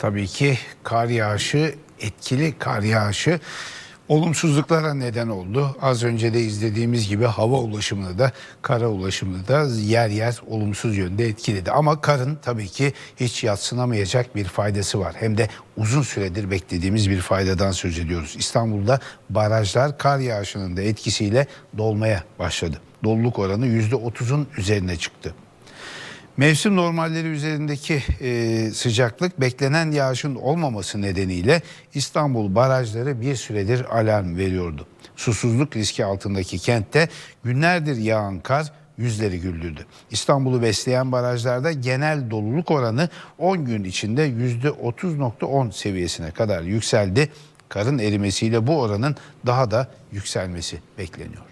Tabii ki kar yağışı, etkili kar yağışı olumsuzluklara neden oldu. Az önce de izlediğimiz gibi hava ulaşımını da kara ulaşımını da yer yer olumsuz yönde etkiledi. Ama karın tabii ki hiç yatsınamayacak bir faydası var. Hem de uzun süredir beklediğimiz bir faydadan söz ediyoruz. İstanbul'da barajlar kar yağışının da etkisiyle dolmaya başladı. Doluluk oranı %30'un üzerine çıktı. Mevsim normalleri üzerindeki e, sıcaklık beklenen yağışın olmaması nedeniyle İstanbul barajları bir süredir alarm veriyordu. Susuzluk riski altındaki kentte günlerdir yağan kar yüzleri güldürdü. İstanbul'u besleyen barajlarda genel doluluk oranı 10 gün içinde %30.10 seviyesine kadar yükseldi. Karın erimesiyle bu oranın daha da yükselmesi bekleniyor.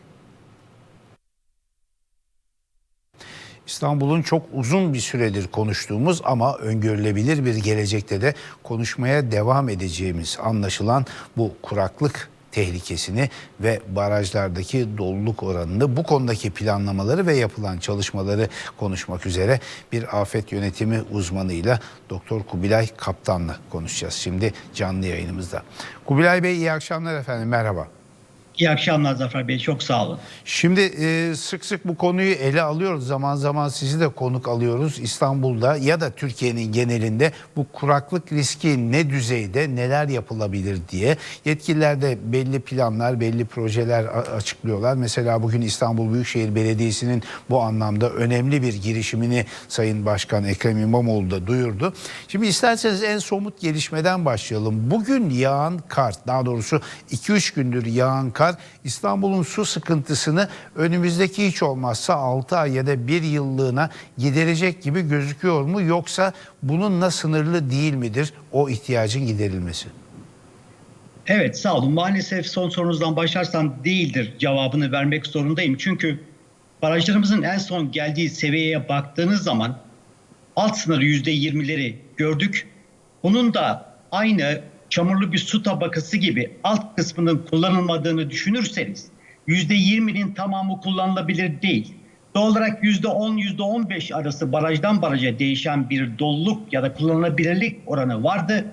İstanbul'un çok uzun bir süredir konuştuğumuz ama öngörülebilir bir gelecekte de konuşmaya devam edeceğimiz anlaşılan bu kuraklık tehlikesini ve barajlardaki doluluk oranını bu konudaki planlamaları ve yapılan çalışmaları konuşmak üzere bir afet yönetimi uzmanıyla Doktor Kubilay Kaptan'la konuşacağız. Şimdi canlı yayınımızda. Kubilay Bey iyi akşamlar efendim merhaba. İyi akşamlar Zafer Bey. Çok sağ olun. Şimdi e, sık sık bu konuyu ele alıyoruz. Zaman zaman sizi de konuk alıyoruz. İstanbul'da ya da Türkiye'nin genelinde bu kuraklık riski ne düzeyde neler yapılabilir diye. Yetkililer de belli planlar, belli projeler açıklıyorlar. Mesela bugün İstanbul Büyükşehir Belediyesi'nin bu anlamda önemli bir girişimini Sayın Başkan Ekrem İmamoğlu da duyurdu. Şimdi isterseniz en somut gelişmeden başlayalım. Bugün yağan kar, daha doğrusu 2-3 gündür yağan kar İstanbul'un su sıkıntısını önümüzdeki hiç olmazsa 6 ay ya da 1 yıllığına giderecek gibi gözüküyor mu? Yoksa bununla sınırlı değil midir o ihtiyacın giderilmesi? Evet sağ olun. Maalesef son sorunuzdan başlarsam değildir cevabını vermek zorundayım. Çünkü barajlarımızın en son geldiği seviyeye baktığınız zaman alt sınırı %20'leri gördük. Bunun da aynı çamurlu bir su tabakası gibi alt kısmının kullanılmadığını düşünürseniz %20'nin tamamı kullanılabilir değil. Doğal olarak %10, %15 arası barajdan baraja değişen bir doluluk ya da kullanılabilirlik oranı vardı.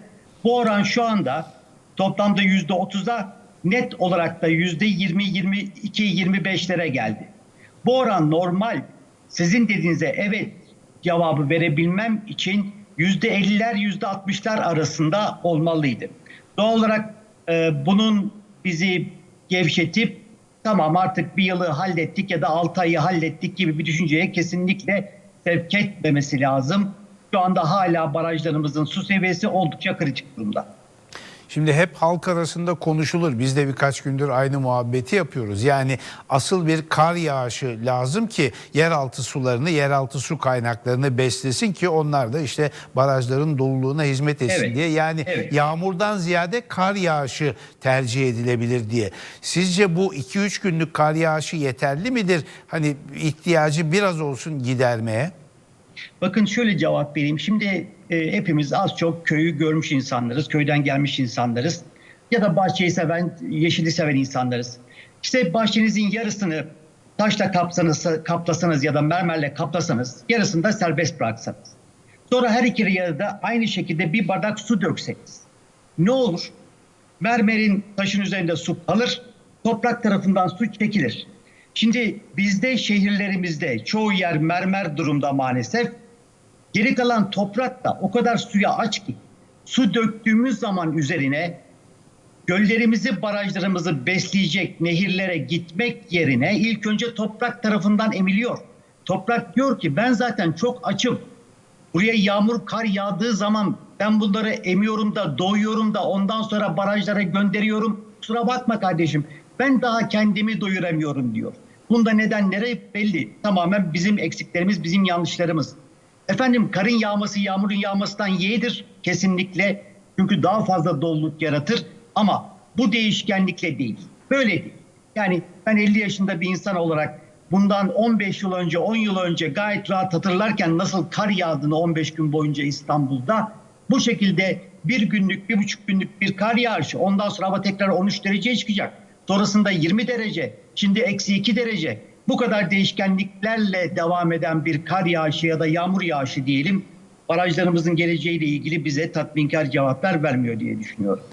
Bu oran şu anda toplamda %30'a net olarak da %20, 22, 25'lere geldi. Bu oran normal. Sizin dediğinize evet cevabı verebilmem için %50'ler %60'lar arasında olmalıydı. Doğal olarak e, bunun bizi gevşetip tamam artık bir yılı hallettik ya da 6 ayı hallettik gibi bir düşünceye kesinlikle sevk etmemesi lazım. Şu anda hala barajlarımızın su seviyesi oldukça kritik durumda. Şimdi hep halk arasında konuşulur. Biz de birkaç gündür aynı muhabbeti yapıyoruz. Yani asıl bir kar yağışı lazım ki yeraltı sularını, yeraltı su kaynaklarını beslesin ki onlar da işte barajların doluluğuna hizmet etsin Evet, diye. Yani evet. yağmurdan ziyade kar yağışı tercih edilebilir diye. Sizce bu 2-3 günlük kar yağışı yeterli midir? Hani ihtiyacı biraz olsun gidermeye? Bakın şöyle cevap vereyim. Şimdi e, hepimiz az çok köyü görmüş insanlarız, köyden gelmiş insanlarız. Ya da bahçeyi seven, yeşili seven insanlarız. İşte bahçenizin yarısını taşla kapsanız, kaplasanız ya da mermerle kaplasanız, yarısını da serbest bıraksanız. Sonra her iki yarıda aynı şekilde bir bardak su dökseniz. Ne olur? Mermerin taşın üzerinde su kalır, toprak tarafından su çekilir. Şimdi bizde şehirlerimizde çoğu yer mermer durumda maalesef. Geri kalan toprak da o kadar suya aç ki su döktüğümüz zaman üzerine göllerimizi, barajlarımızı besleyecek nehirlere gitmek yerine ilk önce toprak tarafından emiliyor. Toprak diyor ki ben zaten çok açım. Buraya yağmur, kar yağdığı zaman ben bunları emiyorum da, doyuyorum da ondan sonra barajlara gönderiyorum. Kusura bakma kardeşim ben daha kendimi doyuramıyorum diyor. Bunda nedenleri belli. Tamamen bizim eksiklerimiz, bizim yanlışlarımız. Efendim karın yağması yağmurun yağmasından yeğdir kesinlikle. Çünkü daha fazla doluluk yaratır ama bu değişkenlikle değil. Böyle değil. Yani ben 50 yaşında bir insan olarak bundan 15 yıl önce 10 yıl önce gayet rahat hatırlarken nasıl kar yağdığını 15 gün boyunca İstanbul'da bu şekilde bir günlük bir buçuk günlük bir kar yağışı ondan sonra hava tekrar 13 dereceye çıkacak. Sonrasında 20 derece şimdi eksi 2 derece bu kadar değişkenliklerle devam eden bir kar yağışı ya da yağmur yağışı diyelim barajlarımızın geleceğiyle ilgili bize tatminkar cevaplar vermiyor diye düşünüyorum.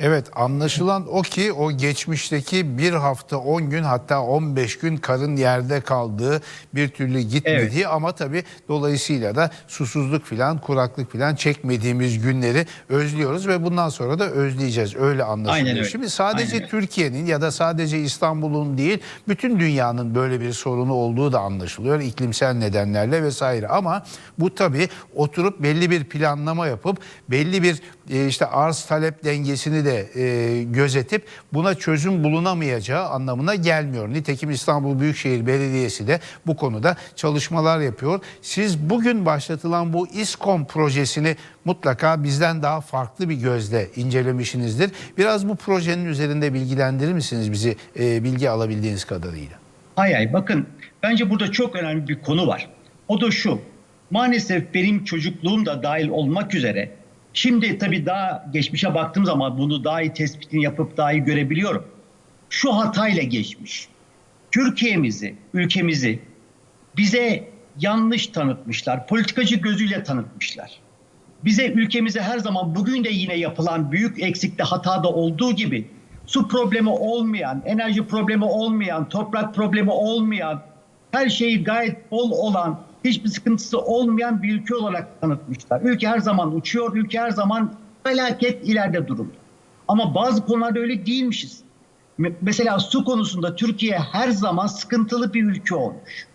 Evet anlaşılan o ki o geçmişteki bir hafta 10 gün hatta 15 gün karın yerde kaldığı bir türlü gitmediği ama tabii dolayısıyla da susuzluk filan kuraklık filan çekmediğimiz günleri özlüyoruz ve bundan sonra da özleyeceğiz öyle anlaşılıyor. Aynen öyle. Şimdi sadece. Türkiye'nin ya da sadece İstanbul'un değil bütün dünyanın böyle bir sorunu olduğu da anlaşılıyor iklimsel nedenlerle vesaire ama bu tabii oturup belli bir planlama yapıp belli bir e, işte arz talep dengesini de e, gözetip buna çözüm bulunamayacağı anlamına gelmiyor. Nitekim İstanbul Büyükşehir Belediyesi de bu konuda çalışmalar yapıyor. Siz bugün başlatılan bu İSKOM projesini mutlaka bizden daha farklı bir gözle incelemişsinizdir. Biraz bu projenin üzerinde bilgilendirir misiniz bizi e, bilgi alabildiğiniz kadarıyla? Hay hay bakın bence burada çok önemli bir konu var. O da şu. Maalesef benim çocukluğum da dahil olmak üzere şimdi tabii daha geçmişe baktığım zaman bunu daha iyi tespitini yapıp daha iyi görebiliyorum. Şu hatayla geçmiş. Türkiye'mizi, ülkemizi bize yanlış tanıtmışlar. Politikacı gözüyle tanıtmışlar. Bize ülkemize her zaman bugün de yine yapılan büyük eksikte hatada olduğu gibi su problemi olmayan, enerji problemi olmayan, toprak problemi olmayan, her şeyi gayet bol olan, hiçbir sıkıntısı olmayan bir ülke olarak tanıtmışlar. Ülke her zaman uçuyor, ülke her zaman felaket ileride durumda. Ama bazı konularda öyle değilmişiz. Me- Mesela su konusunda Türkiye her zaman sıkıntılı bir ülke olmuş.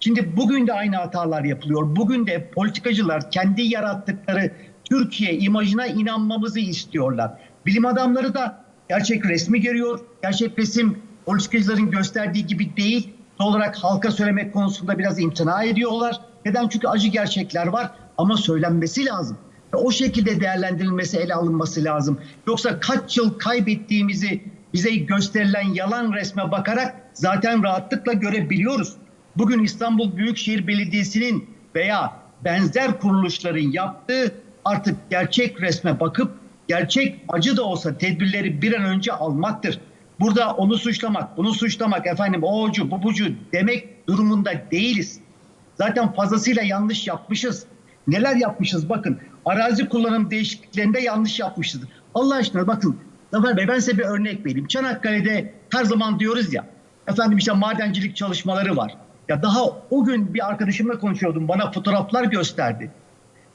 Şimdi bugün de aynı hatalar yapılıyor. Bugün de politikacılar kendi yarattıkları Türkiye imajına inanmamızı istiyorlar. Bilim adamları da gerçek resmi görüyor. Gerçek resim politikacıların gösterdiği gibi değil. Olarak halka söylemek konusunda biraz imtina ediyorlar. Neden? Çünkü acı gerçekler var ama söylenmesi lazım. Ve o şekilde değerlendirilmesi, ele alınması lazım. Yoksa kaç yıl kaybettiğimizi bize gösterilen yalan resme bakarak zaten rahatlıkla görebiliyoruz. Bugün İstanbul Büyükşehir Belediyesi'nin veya benzer kuruluşların yaptığı artık gerçek resme bakıp gerçek acı da olsa tedbirleri bir an önce almaktır. Burada onu suçlamak, bunu suçlamak, efendim o ocu, bu bucu demek durumunda değiliz. Zaten fazlasıyla yanlış yapmışız. Neler yapmışız bakın. Arazi kullanım değişikliklerinde yanlış yapmışız. Allah aşkına bakın. Zafer Bey ben size bir örnek vereyim. Çanakkale'de her zaman diyoruz ya. Efendim işte madencilik çalışmaları var. Ya daha o gün bir arkadaşımla konuşuyordum. Bana fotoğraflar gösterdi.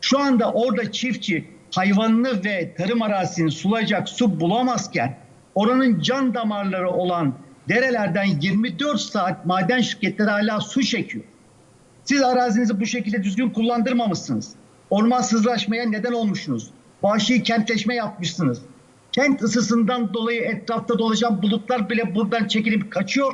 Şu anda orada çiftçi hayvanını ve tarım arazisini sulayacak su bulamazken oranın can damarları olan derelerden 24 saat maden şirketleri hala su çekiyor. Siz arazinizi bu şekilde düzgün kullandırmamışsınız. Ormansızlaşmaya neden olmuşsunuz. Vahşi kentleşme yapmışsınız. Kent ısısından dolayı etrafta dolaşan bulutlar bile buradan çekilip kaçıyor.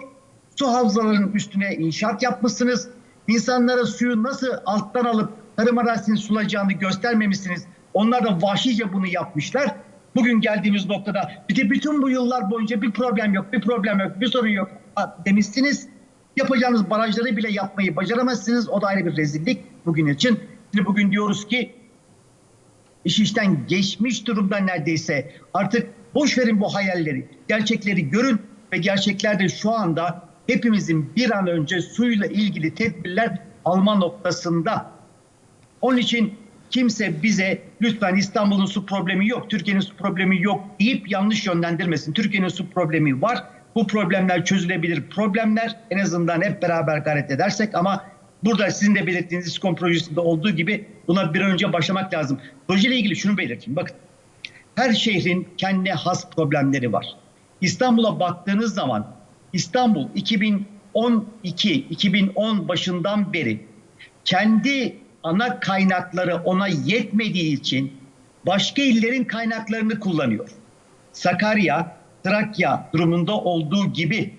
Su havzalarının üstüne inşaat yapmışsınız. İnsanlara suyu nasıl alttan alıp tarım arazisini sulayacağını göstermemişsiniz. Onlar da vahşice bunu yapmışlar. Bugün geldiğimiz noktada bir de bütün bu yıllar boyunca bir problem yok, bir problem yok, bir sorun yok demişsiniz. Yapacağınız barajları bile yapmayı başaramazsınız. O da ayrı bir rezillik bugün için. Şimdi bugün diyoruz ki iş işten geçmiş durumda neredeyse. Artık boş verin bu hayalleri, gerçekleri görün ve gerçeklerde şu anda hepimizin bir an önce suyla ilgili tedbirler alma noktasında. Onun için kimse bize lütfen İstanbul'un su problemi yok, Türkiye'nin su problemi yok deyip yanlış yönlendirmesin. Türkiye'nin su problemi var. Bu problemler çözülebilir problemler. En azından hep beraber gayret edersek ama burada sizin de belirttiğiniz İSKON projesinde olduğu gibi buna bir an önce başlamak lazım. Projeyle ilgili şunu belirteyim. Bakın her şehrin kendine has problemleri var. İstanbul'a baktığınız zaman İstanbul 2012-2010 başından beri kendi ana kaynakları ona yetmediği için başka illerin kaynaklarını kullanıyor. Sakarya, Trakya durumunda olduğu gibi.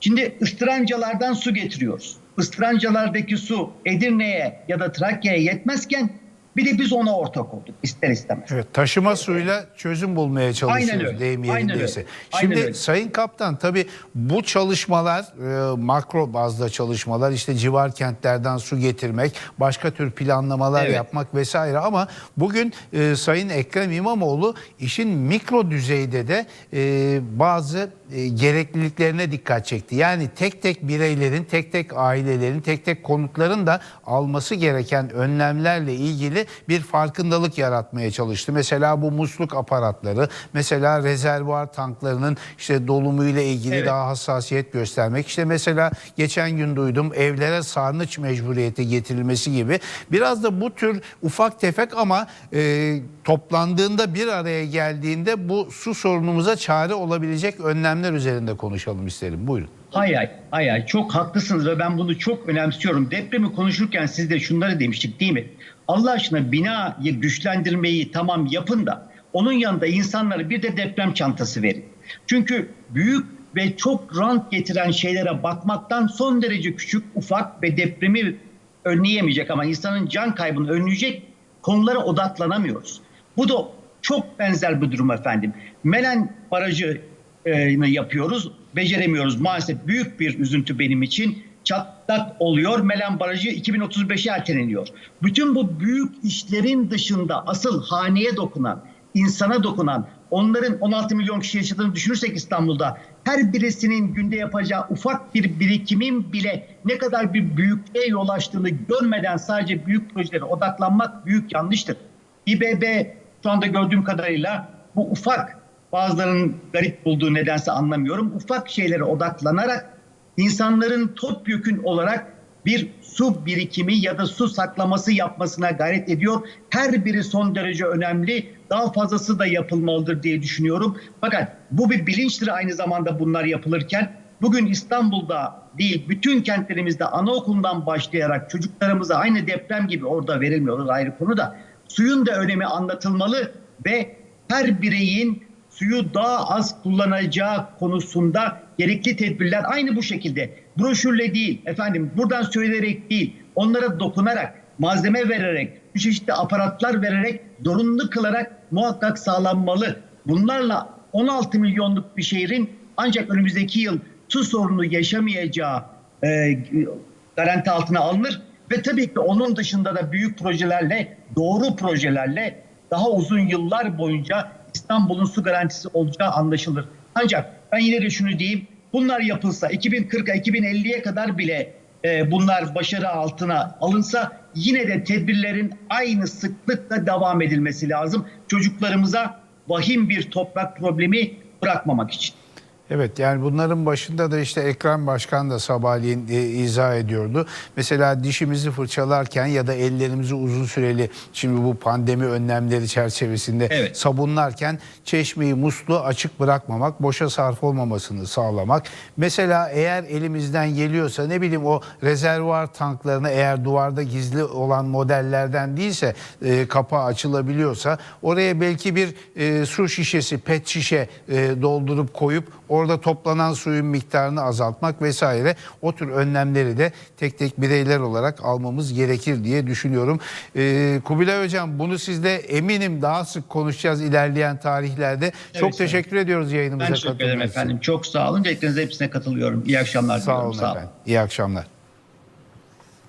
Şimdi ıstırancalardan su getiriyoruz. Istırancalardaki su Edirne'ye ya da Trakya'ya yetmezken bir de biz ona ortak olduk ister istemez. Evet, taşıma suyla çözüm bulmaya Aynen çalışıyoruz öyle, deyim aynen yerindeyse. öyle, aynen Şimdi öyle. Sayın Kaptan tabii bu çalışmalar e, makro bazda çalışmalar işte civar kentlerden su getirmek, başka tür planlamalar Evet. yapmak vesaire ama bugün e, Sayın Ekrem İmamoğlu işin mikro düzeyde de e, bazı e, gerekliliklerine dikkat çekti. Yani tek tek bireylerin, tek tek ailelerin, tek tek konutların da alması gereken önlemlerle ilgili ilgili bir farkındalık yaratmaya çalıştı. Mesela bu musluk aparatları, mesela rezervuar tanklarının işte dolumuyla ilgili Evet. daha hassasiyet göstermek. İşte mesela geçen gün duydum evlere sarnıç mecburiyeti getirilmesi gibi. Biraz da bu tür ufak tefek ama e, toplandığında bir araya geldiğinde bu su sorunumuza çare olabilecek önlemler üzerinde konuşalım isterim. Buyurun. Hay hay, hay hay. Çok haklısınız ve ben bunu çok önemsiyorum. Depremi konuşurken siz de şunları demiştik değil mi? Allah aşkına binayı güçlendirmeyi tamam yapın da onun yanında insanlara bir de deprem çantası verin. Çünkü büyük ve çok rant getiren şeylere bakmaktan son derece küçük, ufak ve depremi önleyemeyecek ama insanın can kaybını önleyecek konulara odaklanamıyoruz. Bu da çok benzer bir durum efendim. Melen Barajı e, yapıyoruz. Beceremiyoruz maalesef. Büyük bir üzüntü benim için. Çatlak oluyor. Melen Barajı 2035'e erteleniyor. Bütün bu büyük işlerin dışında asıl haneye dokunan, insana dokunan, onların 16 milyon kişi yaşadığını düşünürsek İstanbul'da her birisinin günde yapacağı ufak bir birikimin bile ne kadar bir büyüklüğe yol açtığını görmeden sadece büyük projelere odaklanmak büyük yanlıştır. İBB şu anda gördüğüm kadarıyla bu ufak bazılarının garip bulduğu nedense anlamıyorum. Ufak şeylere odaklanarak insanların topyekün olarak bir su birikimi ya da su saklaması yapmasına gayret ediyor. Her biri son derece önemli. Daha fazlası da yapılmalıdır diye düşünüyorum. Fakat bu bir bilinçtir aynı zamanda bunlar yapılırken. Bugün İstanbul'da değil bütün kentlerimizde anaokulundan başlayarak çocuklarımıza aynı deprem gibi orada verilmiyor ayrı konu da suyun da önemi anlatılmalı ve her bireyin suyu daha az kullanacağı konusunda gerekli tedbirler aynı bu şekilde. Broşürle değil efendim buradan söyleyerek değil onlara dokunarak malzeme vererek bir çeşitli aparatlar vererek zorunlu kılarak muhakkak sağlanmalı. Bunlarla 16 milyonluk bir şehrin ancak önümüzdeki yıl su sorunu yaşamayacağı e, garanti altına alınır ve tabii ki onun dışında da büyük projelerle doğru projelerle daha uzun yıllar boyunca İstanbul'un su garantisi olacağı anlaşılır. Ancak ben yine de şunu diyeyim. Bunlar yapılsa 2040'a 2050'ye kadar bile e, bunlar başarı altına alınsa yine de tedbirlerin aynı sıklıkla devam edilmesi lazım. Çocuklarımıza vahim bir toprak problemi bırakmamak için. Evet yani bunların başında da işte Ekrem Başkan da sabahleyin e, izah ediyordu. Mesela dişimizi fırçalarken ya da ellerimizi uzun süreli şimdi bu pandemi önlemleri çerçevesinde Evet. sabunlarken çeşmeyi musluğu açık bırakmamak, boşa sarf olmamasını sağlamak. Mesela eğer elimizden geliyorsa ne bileyim o rezervuar tanklarını eğer duvarda gizli olan modellerden değilse e, kapağı açılabiliyorsa oraya belki bir e, su şişesi, pet şişe e, doldurup koyup orada toplanan suyun miktarını azaltmak vesaire o tür önlemleri de tek tek bireyler olarak almamız gerekir diye düşünüyorum. E, Kubilay Hocam bunu sizle eminim daha sık konuşacağız ilerleyen tarihlerde. Çok Evet, teşekkür ediyoruz yayınımıza Ben teşekkür ederim katıldığınız için. efendim. Çok sağ olun. Dediklerinize hepsine katılıyorum. İyi akşamlar Sağ olun efendim. İyi akşamlar.